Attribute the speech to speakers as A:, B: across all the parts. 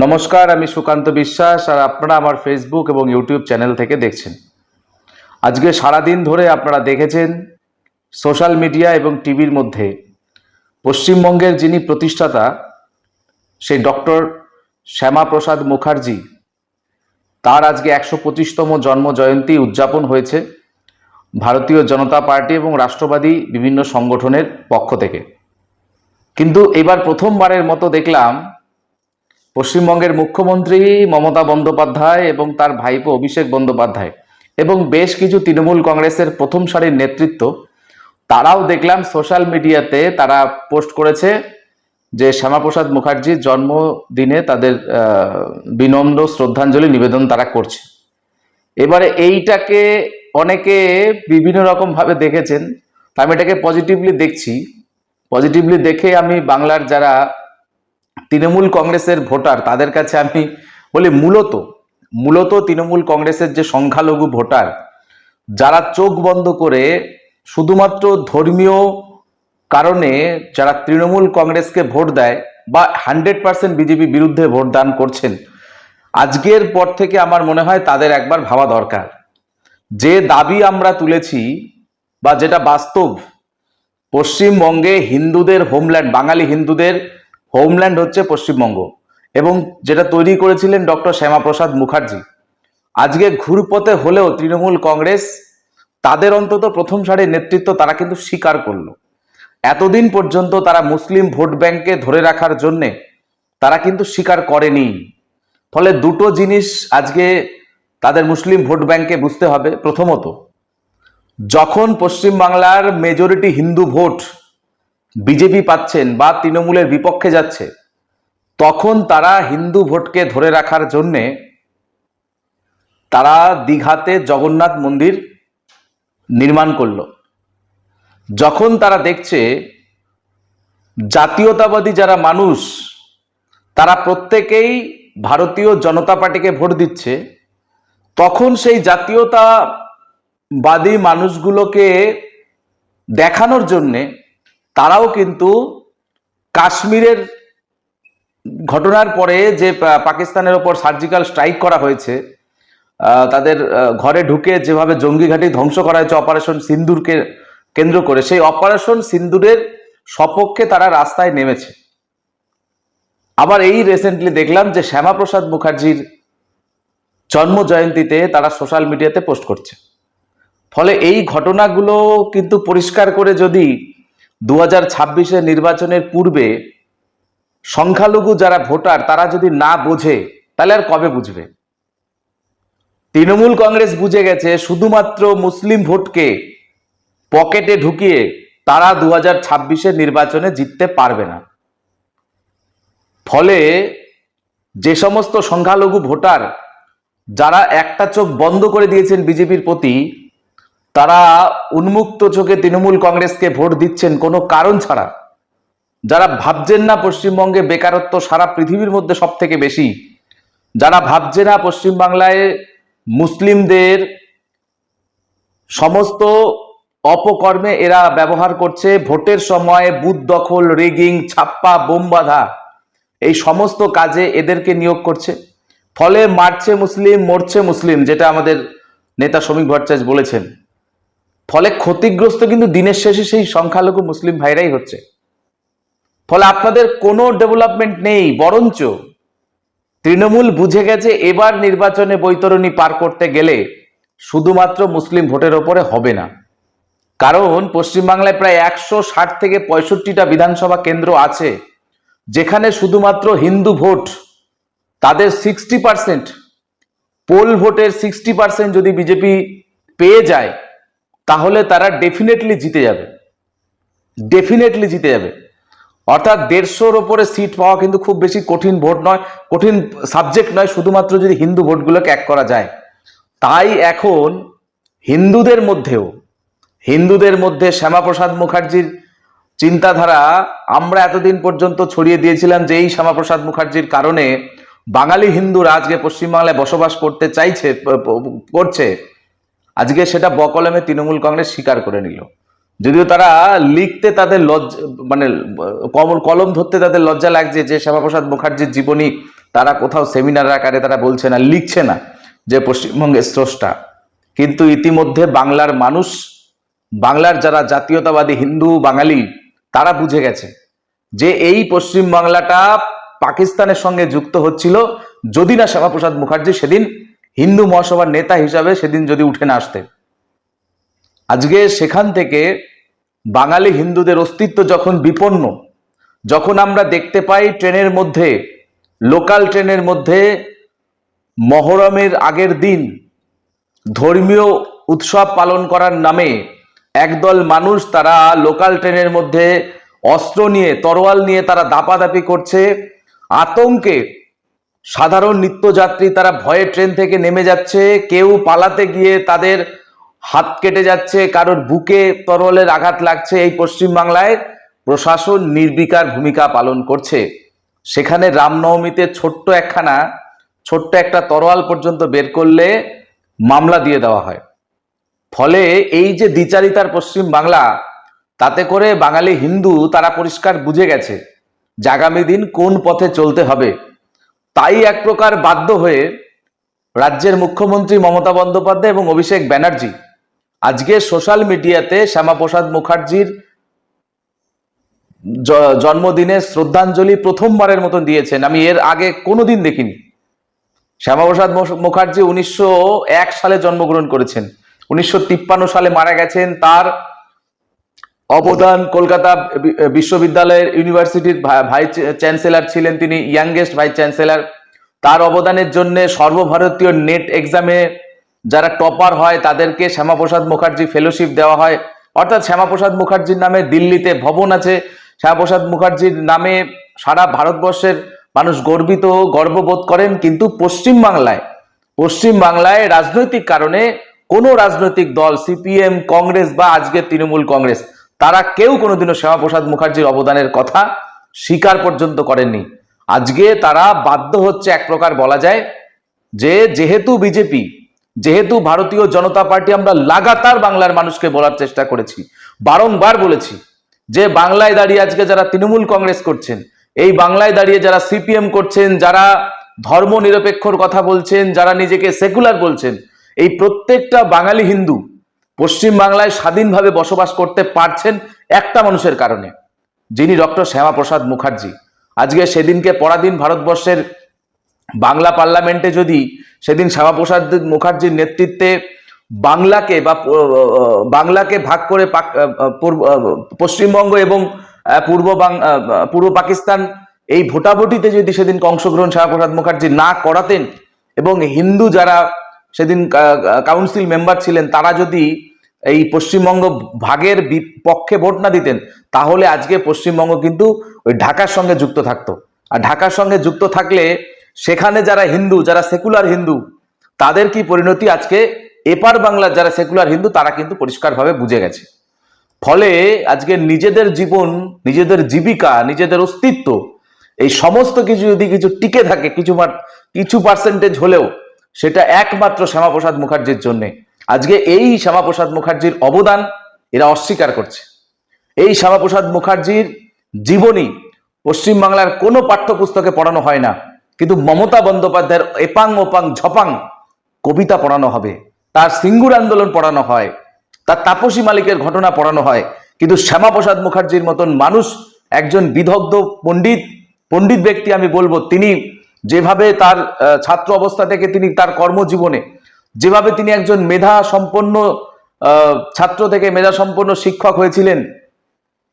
A: নমস্কার, আমি সুকান্ত বিশ্বাস আর আপনারা আমার ফেসবুক এবং ইউটিউব চ্যানেল থেকে দেখছেন। আজকে সারাদিন ধরে আপনারা দেখেছেন সোশ্যাল মিডিয়া এবং টিভির মধ্যে পশ্চিমবঙ্গের যিনি প্রতিষ্ঠাতা, সেই ডক্টর শ্যামাপ্রসাদ মুখার্জি, তার আজকে একশো পঁচিশতম জন্ম জয়ন্তী উদযাপন হয়েছে ভারতীয় জনতা পার্টি এবং রাষ্ট্রবাদী বিভিন্ন সংগঠনের পক্ষ থেকে। কিন্তু এবার প্রথমবারের মতো দেখলাম পশ্চিমবঙ্গের মুখ্যমন্ত্রী মমতা বন্দ্যোপাধ্যায় এবং তার ভাইপো অভিষেক বন্দ্যোপাধ্যায় এবং বেশ কিছু তৃণমূল কংগ্রেসের প্রথম সারির নেতৃত্ব, তারাও দেখলাম সোশ্যাল মিডিয়াতে তারা পোস্ট করেছে যে শ্যামাপ্রসাদ মুখার্জির জন্মদিনে তাদের বিনম্র শ্রদ্ধাঞ্জলি নিবেদন তারা করছে। এবারে এইটাকে অনেকে বিভিন্ন রকম ভাবে দেখেছেন আমি এটাকে পজিটিভলি দেখছি। পজিটিভলি দেখে আমি বাংলার যারা তৃণমূল কংগ্রেসের ভোটার, তাদের কাছে আমি বলি মূলত মূলত তৃণমূল কংগ্রেসের যে সংখ্যালঘু ভোটার, যারা চোখ বন্ধ করে শুধুমাত্র ধর্মীয় কারণে যারা তৃণমূল কংগ্রেসকে ভোট দেয় বা হান্ড্রেড পার্সেন্ট বিজেপি বিরুদ্ধে ভোট দান করছেন, আজকের পর থেকে আমার মনে হয় তাদের একবার ভাবা দরকার। যে দাবি আমরা তুলেছি বা যেটা বাস্তব, পশ্চিমবঙ্গে হিন্দুদের, হোমল্যান্ড, বাঙালি হিন্দুদের হোমল্যান্ড হচ্ছে পশ্চিমবঙ্গ এবং যেটা তৈরি করেছিলেন ডক্টর শ্যামাপ্রসাদ মুখার্জি। আজকে ঘুরপথে হলেও তৃণমূল কংগ্রেস, তাদের অন্তত প্রথম সারির নেতৃত্ব তারা কিন্তু স্বীকার করল। এতদিন পর্যন্ত তারা মুসলিম ভোট ব্যাংকে ধরে রাখার জন্যে তারা কিন্তু স্বীকার করেনি। ফলে দুটো জিনিস আজকে তাদের মুসলিম ভোট ব্যাংকে বুঝতে হবে। প্রথমত, যখন পশ্চিমবাংলার মেজরিটি হিন্দু ভোট বিজেপি পাচ্ছেন বা তৃণমূলের বিপক্ষে যাচ্ছে, তখন তারা হিন্দু ভোটকে ধরে রাখার জন্যে তারা দীঘাতে জগন্নাথ মন্দির নির্মাণ করল। যখন তারা দেখছে জাতীয়তাবাদী যারা মানুষ, তারা প্রত্যেকেই ভারতীয় জনতা পার্টিকে ভোট দিচ্ছে, তখন সেই জাতীয়তাবাদী মানুষগুলোকে দেখানোর জন্যে তারাও কিন্তু কাশ্মীরের ঘটনার পরে যে পাকিস্তানের ওপর সার্জিক্যাল স্ট্রাইক করা হয়েছে তাদের ঘরে ঢুকে যেভাবে জঙ্গি ঘাঁটি ধ্বংস করা হয়েছে, অপারেশন সিন্দুরকে কেন্দ্র করে, সেই অপারেশন সিন্দুরের সপক্ষে তারা রাস্তায় নেমেছে। আবার এই রিসেন্টলি দেখলাম যে শ্যামাপ্রসাদ মুখার্জির জন্ম জয়ন্তীতে তারা সোশ্যাল মিডিয়াতে পোস্ট করছে। ফলে এই ঘটনাগুলো কিন্তু পরিষ্কার করে যদি দু হাজার ছাব্বিশের নির্বাচনের পূর্বে সংখ্যালঘু যারা ভোটার, তারা যদি না বোঝে, তাহলে আর কবে বুঝবে? তৃণমূল কংগ্রেস বুঝে গেছে, শুধুমাত্র মুসলিম ভোটকে পকেটে ঢুকিয়ে তারা দু হাজার ছাব্বিশের নির্বাচনে জিততে পারবে না। ফলে যে সমস্ত সংখ্যালঘু ভোটার, যারা একটা চোখ বন্ধ করে দিয়েছেন বিজেপির প্রতি তারা উন্মুক্ত চোখে তৃণমূল কংগ্রেসকে ভোট দিচ্ছেন কোনো কারণ ছাড়া। যারা ভাবছেন না পশ্চিমবঙ্গে বেকারত্ব সারা পৃথিবীর মধ্যে সব থেকে বেশি, যারা ভাবছে না পশ্চিমবাংলায় মুসলিমদের সমস্ত অপকর্মে এরা ব্যবহার করছে, ভোটের সময় বুথ দখল, রিগিং, ছাপ্পা, বোম বাঁধা, এই সমস্ত কাজে এদেরকে নিয়োগ করছে। ফলে মারছে মুসলিম, মরছে মুসলিম, যেটা আমাদের নেতা শ্রমিক ভট্টাচার্য বলেছেন। ফলে ক্ষতিগ্রস্ত কিন্তু দিনের শেষে সেই সংখ্যালঘু মুসলিম ভাইরাই হচ্ছে। ফলে আপনাদের কোনো ডেভেলপমেন্ট নেই, বরঞ্চ তৃণমূল বুঝে গেছে এবার নির্বাচনে বৈতরণী পার করতে গেলে শুধুমাত্র মুসলিম ভোটের ওপরে হবে না। কারণ পশ্চিমবাংলায় প্রায় একশো ষাট থেকে পঁয়ষট্টিটা বিধানসভা কেন্দ্র আছে, যেখানে শুধুমাত্র হিন্দু ভোট, তাদের সিক্সটি পার্সেন্ট, পোল ভোটের সিক্সটি পার্সেন্ট যদি বিজেপি পেয়ে যায় তাহলে তারা ডেফিনেটলি জিতে যাবে। ডেফিনেটলি জিতে যাবে। অর্থাৎ দেড়শোর ওপরে সিট পাওয়া কিন্তু খুব বেশি কঠিন ভোট নয়, কঠিন সাবজেক্ট নয়, শুধুমাত্র যদি হিন্দু ভোটগুলোকে এক করা যায়। তাই এখন হিন্দুদের মধ্যেও, হিন্দুদের মধ্যে শ্যামাপ্রসাদ মুখার্জির চিন্তাধারা আমরা এতদিন পর্যন্ত ছড়িয়ে দিয়েছিলাম যে এই শ্যামাপ্রসাদ মুখার্জির কারণে বাঙালি হিন্দুরা আজকে পশ্চিমবাংলায় বসবাস করতে চাইছে, করছে। আজকে সেটা বকলমে তৃণমূল কংগ্রেস স্বীকার করে নিল। যদিও তারা লিখতে তাদের লজ্জা মানে কমল কলম ধরতে তাদের লজ্জা লাগছে যে শ্যামাপ্রসাদ মুখার্জির জীবনী তারা কোথাও সেমিনার আকারে তারা বলছে না, লিখছে না যে পশ্চিমবঙ্গের স্রষ্টা। কিন্তু ইতিমধ্যে বাংলার মানুষ, বাংলার যারা জাতীয়তাবাদী হিন্দু, বাঙালি, তারা বুঝে গেছে যে এই পশ্চিম বাংলাটা পাকিস্তানের সঙ্গে যুক্ত হচ্ছিল, যদি না শ্যামাপ্রসাদ মুখার্জি সেদিন হিন্দু মহাসভার নেতা হিসাবে সেদিন যদি উঠে না আসতেন। আজকে সেখান থেকে বাঙালি হিন্দুদের অস্তিত্ব যখন বিপন্ন, যখন আমরা দেখতে পাই ট্রেনের মধ্যে, লোকাল ট্রেনের মধ্যে মহরমের আগের দিন ধর্মীয় উৎসব পালন করার নামে একদল মানুষ তারা লোকাল ট্রেনের মধ্যে অস্ত্র নিয়ে, তরোয়াল নিয়ে তারা দাপাদাপি করছে। আতঙ্কে সাধারণ নিত্যযাত্রী তারা ভয়ে ট্রেন থেকে নেমে যাচ্ছে, কেউ পালাতে গিয়ে তাদের হাত কেটে যাচ্ছে, কারোর বুকে তরলের আঘাত লাগছে এই পশ্চিমবাংলায়। প্রশাসন নির্বিকার ভূমিকা পালন করছে। সেখানে রামনবমীতে ছোট্ট একখানা, ছোট্ট একটা তরোয়াল পর্যন্ত বের করলে মামলা দিয়ে দেওয়া হয়। ফলে এই যে দ্বিচারিতার পশ্চিম বাংলা তাতে করে বাঙালি হিন্দু তারা পরিষ্কার বুঝে গেছে যে আগামী দিন কোন পথে চলতে হবে। তাই এক প্রকার বাধ্য হয়ে রাজ্যের মুখ্যমন্ত্রী মমতা বন্দ্যোপাধ্যায় এবং অভিষেক ব্যানার্জি আজকে সোশ্যাল মিডিয়াতে শ্যামাপ্রসাদ মুখার্জির জন্মদিনে শ্রদ্ধাঞ্জলি প্রথমবারের মতন দিয়েছেন। আমি এর আগে কোনো দিন দেখিনি। শ্যামাপ্রসাদ মুখ- মুখার্জি উনিশশো এক সালে জন্মগ্রহণ করেছেন। উনিশশো তিপ্পান্ন সালে মারা গেছেন। তার অবদান কলকাতা বিশ্ববিদ্যালয়ের ইউনিভার্সিটির ভাইস চ্যান্সেলর ছিলেন তিনি, ইয়াংগেস্ট ভাইস চ্যান্সেলর। তার অবদানের জন্য সর্বভারতীয় নেট এক্সামে যারা টপার হয়, তাদেরকে শ্যামাপ্রসাদ মুখার্জি ফেলোশিপ দেওয়া হয়। অর্থাৎ শ্যামাপ্রসাদ মুখার্জির নামে দিল্লিতে ভবন আছে। শ্যামাপ্রসাদ মুখার্জির নামে সারা ভারতবর্ষের মানুষ গর্বিত গর্ববোধ করেন, কিন্তু পশ্চিম বাংলায় পশ্চিম বাংলায় রাজনৈতিক কারণে কোনো রাজনৈতিক দল, সিপিএম, কংগ্রেস বা আজকের তৃণমূল কংগ্রেস তারা কেউ কোনোদিনও শ্যামাপ্রসাদ মুখার্জির অবদানের কথা স্বীকার পর্যন্ত করেননি। আজকে তারা বাধ্য হচ্ছে এক প্রকার বলা যায় যে যেহেতু বিজেপি, যেহেতু ভারতীয় জনতা পার্টি আমরা লাগাতার বাংলার মানুষকে বলার চেষ্টা করেছি, বারংবার বলেছি যে বাংলায় দাঁড়িয়ে আজকে যারা তৃণমূল কংগ্রেস করছেন, এই বাংলায় দাঁড়িয়ে যারা সিপিএম করছেন, যারা ধর্ম নিরপেক্ষর কথা বলছেন, যারা নিজেকে সেকুলার বলছেন, এই প্রত্যেকটা বাঙালি হিন্দু পশ্চিম বাংলায় স্বাধীনভাবে বসবাস করতে পারছেন একটা মানুষের কারণে, যিনি ডক্টর শ্যামাপ্রসাদ মুখার্জি। আজকে সেদিনকে পরাধীন ভারতবর্ষের বাংলা পার্লামেন্টে যদি সেদিন শ্যামাপ্রসাদ মুখার্জির নেতৃত্বে বাংলাকে বা বাংলাকে ভাগ করে পশ্চিমবঙ্গ এবং পূর্ব পূর্ব পাকিস্তান এই ভোটাভুটিতে যদি সেদিন অংশগ্রহণ শ্যামাপ্রসাদ মুখার্জি না করাতেন এবং হিন্দু যারা সেদিন কাউন্সিল মেম্বার ছিলেন, তারা যদি এই পশ্চিমবঙ্গ ভাগের বি- পক্ষে ভোট না দিতেন, তাহলে আজকে পশ্চিমবঙ্গ কিন্তু ওই ঢাকার সঙ্গে যুক্ত থাকতো। আর ঢাকার সঙ্গে যুক্ত থাকলে সেখানে যারা হিন্দু, যারা সেকুলার হিন্দু, তাদের কি পরিণতি আজকে? এপার বাংলার যারা সেকুলার হিন্দু, তারা কিন্তু পরিষ্কারভাবে বুঝে গেছে। ফলে আজকে নিজেদের জীবন, নিজেদের জীবিকা, নিজেদের অস্তিত্ব, এই সমস্ত কিছু যদি কিছু টিকে থাকে, কিছু কিছু পার্সেন্টেজ হলেও, সেটা একমাত্র শ্যামাপ্রসাদ মুখার্জির জন্যে। আজকে এই শ্যামাপ্রসাদ মুখার্জির অবদান এরা অস্বীকার করছে। এই শ্যামাপ্রসাদ মুখার্জির জীবনী পশ্চিমবাংলার কোনো পাঠ্যপুস্তকে পড়ানো হয় না, কিন্তু মমতা বন্দ্যোপাধ্যায়ের এপাং ওপাং ঝপাং কবিতা পড়ানো হবে, তার সিঙ্গুর আন্দোলন পড়ানো হয়, তার তাপসী মালিকের ঘটনা পড়ানো হয়, কিন্তু শ্যামাপ্রসাদ মুখার্জির মতন মানুষ, একজন বিদগ্ধ পণ্ডিত পণ্ডিত ব্যক্তি আমি বলব, তিনি যেভাবে তার ছাত্র অবস্থা থেকে তিনি তার কর্মজীবনে যেভাবে তিনি একজন মেধা সম্পন্ন ছাত্র থেকে মেধা সম্পন্ন শিক্ষক হয়েছিলেন,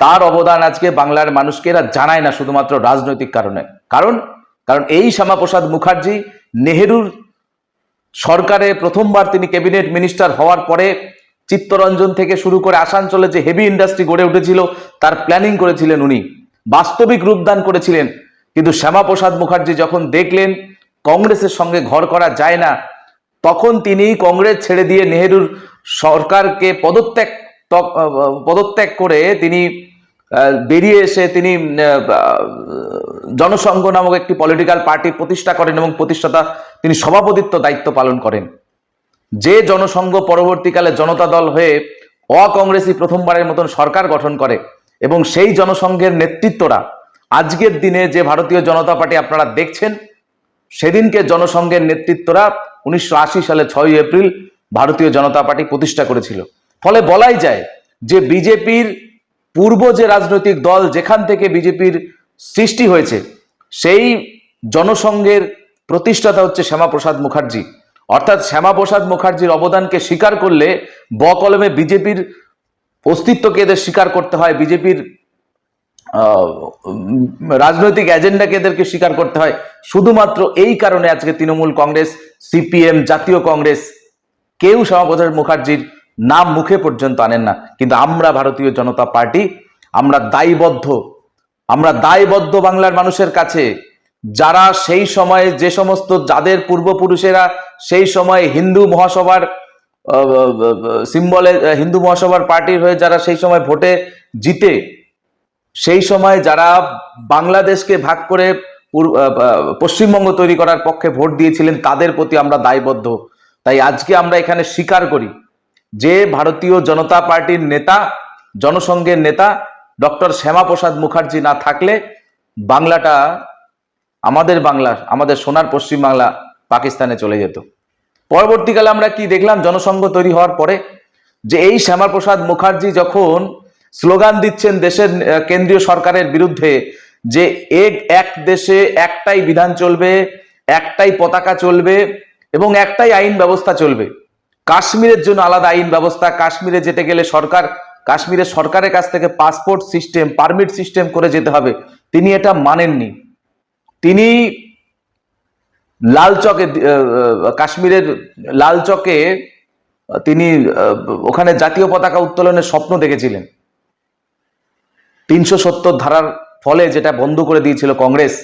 A: তার অবদান আজকে বাংলার মানুষকে এরা জানায় না শুধুমাত্র রাজনৈতিক কারণে। কারণ কারণ এই শ্যামাপ্রসাদ মুখার্জি নেহেরুর সরকারে প্রথমবার তিনি ক্যাবিনেট মিনিস্টার হওয়ার পরে চিত্তরঞ্জন থেকে শুরু করে আসানসোলে যে হেভি ইন্ডাস্ট্রি গড়ে উঠেছিল, তার প্ল্যানিং করেছিলেন উনি। বাস্তবিক রূপদান করেছিলেন। কিন্তু শ্যামাপ্রসাদ মুখার্জি যখন দেখলেন, কংগ্রেসের সঙ্গে ঘর করা যায় না তখন তিনি কংগ্রেস ছেড়ে দিয়ে নেহেরুর সরকারকে পদত্যাগ পদত্যাগ করে তিনি বেরিয়ে এসে তিনি জনসংঘ নামক একটি পলিটিক্যাল পার্টি প্রতিষ্ঠা করেন এবং প্রতিষ্ঠাতা তিনি সভাপতিত্ব দায়িত্ব পালন করেন। যে জনসংঘ পরবর্তীকালে জনতা দল হয়ে অকংগ্রেসি প্রথমবারের মতন সরকার গঠন করে এবং সেই জনসংঘের নেতৃত্বরা আজকের দিনে যে ভারতীয় জনতা পার্টি আপনারা দেখছেন, সেদিনকে জনসংঘের নেতৃত্বরা উনিশশো সালে ছয়ই এপ্রিল ভারতীয় জনতা পার্টি প্রতিষ্ঠা করেছিল। ফলে বলাই যায় যে বিজেপির পূর্ব যে রাজনৈতিক দল যেখান থেকে বিজেপির সৃষ্টি হয়েছে, সেই জনসংঘের প্রতিষ্ঠাতা হচ্ছে শ্যামাপ্রসাদ মুখার্জি। অর্থাৎ শ্যামাপ্রসাদ মুখার্জির অবদানকে স্বীকার করলে ব কলমে বিজেপির অস্তিত্বকে এদের স্বীকার করতে হয়, বিজেপির রাজনৈতিক এজেন্ডাকে এদেরকে স্বীকার করতে হয়। শুধুমাত্র এই কারণে আজকে তৃণমূল কংগ্রেস, সিপিএম, জাতীয় কংগ্রেস, কেউ শ্যামাপ্রসাদ মুখার্জির নাম মুখে পর্যন্ত আনেন না। কিন্তু আমরা ভারতীয় জনতা পার্টি, আমরা দায়বদ্ধ আমরা দায়বদ্ধ বাংলার মানুষের কাছে, যারা সেই সময়ে যে সমস্ত যাদের পূর্বপুরুষেরা সেই সময়ে হিন্দু মহাসভার সিম্বলে হিন্দু মহাসভার পার্টির হয়ে যারা সেই সময় ভোটে জিতে সেই সময় যারা বাংলাদেশকে ভাগ করে পশ্চিমবঙ্গ তৈরি করার পক্ষে ভোট দিয়েছিলেন, তাদের প্রতি আমরা দায়বদ্ধ। তাই আজকে আমরা এখানে স্বীকার করি যে ভারতীয় জনতা পার্টির নেতা, জনসংঘের নেতা ডক্টর শ্যামাপ্রসাদ মুখার্জি না থাকলে বাংলাটা আমাদের বাংলার আমাদের সোনার পশ্চিম বাংলা পাকিস্তানে চলে যেত। পরবর্তীকালে আমরা কি দেখলাম? জনসংঘ তৈরি হওয়ার পরে যে এই শ্যামাপ্রসাদ মুখার্জি যখন স্লোগান দিচ্ছেন দেশের কেন্দ্রীয় সরকারের বিরুদ্ধে যে এক এক দেশে একটাই বিধান চলবে একটাই পতাকা চলবে এবং একটাই আইন ব্যবস্থা চলবে। কাশ্মীরের জন্য আলাদা আইন ব্যবস্থা কাশ্মীরে যেতে গেলে সরকার কাশ্মীরের সরকারের কাছ থেকে পাসপোর্ট সিস্টেম পারমিট সিস্টেম করে যেতে হবে। তিনি এটা মানেননি। তিনি লাল চকে আহ, আহ, কাশ্মীরের লালচকে তিনি ওখানে জাতীয় পতাকা উত্তোলনের স্বপ্ন দেখেছিলেন। তিনশো সত্তর ধারার ফলে যেটা বন্ধ করে দিয়েছিল কংগ্রেস,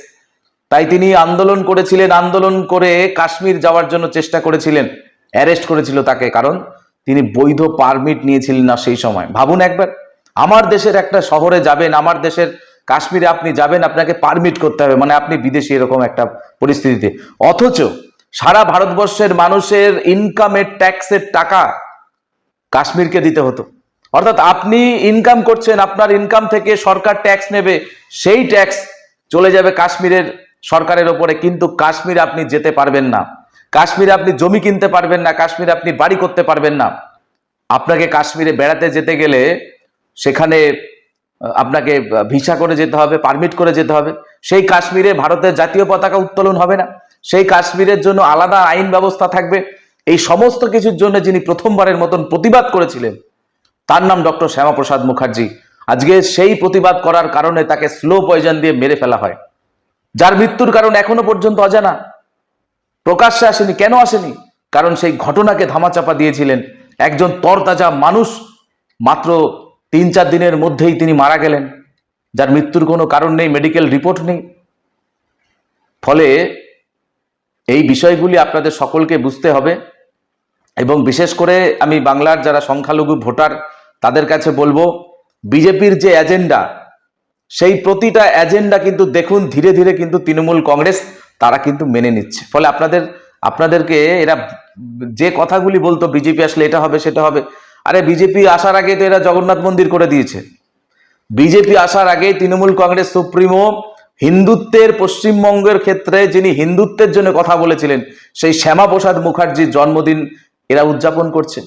A: তাই তিনি আন্দোলন করেছিলেন, আন্দোলন করে কাশ্মীর যাওয়ার জন্য চেষ্টা করেছিলেন, অ্যারেস্ট করেছিল তাকে, কারণ তিনি বৈধ পারমিট নিয়েছিলেন না সেই সময়। ভাবুন একবার, আমার দেশের একটা শহরে যাবেন, আমার দেশের কাশ্মীরে আপনি যাবেন, আপনাকে পারমিট করতে হবে মানে আপনি বিদেশি এরকম একটা পরিস্থিতিতে। অথচ সারা ভারতবর্ষের মানুষের ইনকামের ট্যাক্সের টাকা কাশ্মীরকে দিতে হতো। অর্থাৎ আপনি ইনকাম করছেন, আপনার ইনকাম থেকে সরকার ট্যাক্স নেবে, সেই ট্যাক্স চলে যাবে কাশ্মীরের সরকারের ওপরে, কিন্তু কাশ্মীরে আপনি যেতে পারবেন না। কাশ্মীরে আপনি জমি কিনতে পারবেন না, কাশ্মীরে আপনি বাড়ি করতে পারবেন না। আপনাকে কাশ্মীরে বেড়াতে যেতে গেলে সেখানে আপনাকে ভিসা করে যেতে হবে পারমিট করে যেতে হবে। সেই কাশ্মীরে ভারতের জাতীয় পতাকা উত্তোলন হবে না। সেই কাশ্মীরের জন্য আলাদা আইন ব্যবস্থা থাকবে। এই সমস্ত কিছুর জন্য যিনি প্রথমবারের মতন প্রতিবাদ করেছিলেন তার নাম ডক্টর শ্যামাপ্রসাদ মুখার্জি। আজকে সেই প্রতিবাদ করার কারণে তাকে স্লো পয়জন দিয়ে মেরে ফেলা হয়। যার মৃত্যুর কারণ এখনও পর্যন্ত অজানা। প্রকাশ্যে আসেনি, কেন আসেনি? কারণ সেই ঘটনাকে ধামাচাপা দিয়েছিলেন একজন তরতাজা মানুষ। মাত্র তিন চার দিনের মধ্যেই তিনি মারা গেলেন। যার মৃত্যুর কোনো কারণ নেই, মেডিকেল রিপোর্ট নেই। ফলে এই বিষয়গুলি আপনাদের সকলকে বুঝতে হবে। এবং বিশেষ করে আমি বাংলার যারা সংখ্যালঘু ভোটার তাদের কাছে বলব, বিজেপির যে এজেন্ডা সেই প্রতিটা এজেন্ডা কিন্তু দেখুন, ধীরে ধীরে কিন্তু তৃণমূল কংগ্রেস তারা কিন্তু মেনে নিচ্ছে। ফলে আপনাদের, আপনাদেরকে এরা যে কথাগুলি বলতো, বিজেপি আসলে এটা হবে, সেটা হবে, আরে বিজেপি আসার আগে তো এরা জগন্নাথ মন্দির করে দিয়েছে। বিজেপি আসার আগে তৃণমূল কংগ্রেস সুপ্রিমো হিন্দুত্বের পশ্চিমবঙ্গের ক্ষেত্রে যিনি হিন্দুত্বের জন্য কথা বলেছিলেন, সেই শ্যামাপ্রসাদ মুখার্জির জন্মদিন এরা উদযাপন করছে।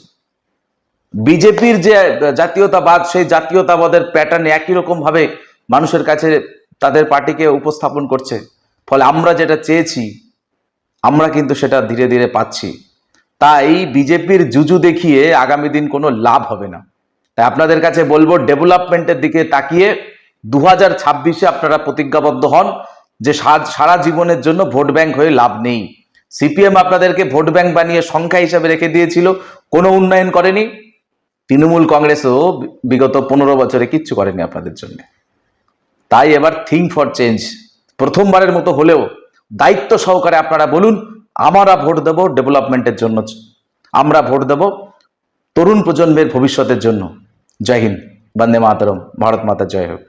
A: বিজেপির যে জাতীয়তাবাদ, সেই জাতীয়তাবাদের প্যাটার্ন একই রকম ভাবে মানুষের কাছে তাদের পার্টিকে উপস্থাপন করছে। ফলে আমরা যেটা চেয়েছি, আমরা কিন্তু সেটা ধীরে ধীরে পাচ্ছি। তাই বিজেপির জুজু দেখিয়ে আগামী দিন কোনো লাভ হবে না। তাই আপনাদের কাছে বলব, ডেভেলপমেন্টের দিকে তাকিয়ে দু হাজার ছাব্বিশে আপনারা প্রতিজ্ঞাবদ্ধ হন যে সারা জীবনের জন্য ভোট ব্যাংক হয়ে লাভ নেই। সিপিএম আপনাদেরকে ভোট ব্যাংক বানিয়ে সংখ্যা হিসাবে রেখে দিয়েছিল, কোনো উন্নয়ন করেনি। তৃণমূল কংগ্রেসও বিগত পনেরো বছরে কিচ্ছু করেনি আপনাদের জন্য। তাই এবার থিঙ্ক ফর চেঞ্জ প্রথমবারের মতো হলেও দায়িত্ব সহকারে আপনারা বলুন, আমরা ভোট দেব ডেভেলপমেন্টের জন্য, আমরা ভোট দেব তরুণ প্রজন্মের ভবিষ্যতের জন্য। জয় হিন্দ, বন্দে মাতরম, ভারত মাতা জয় হোক।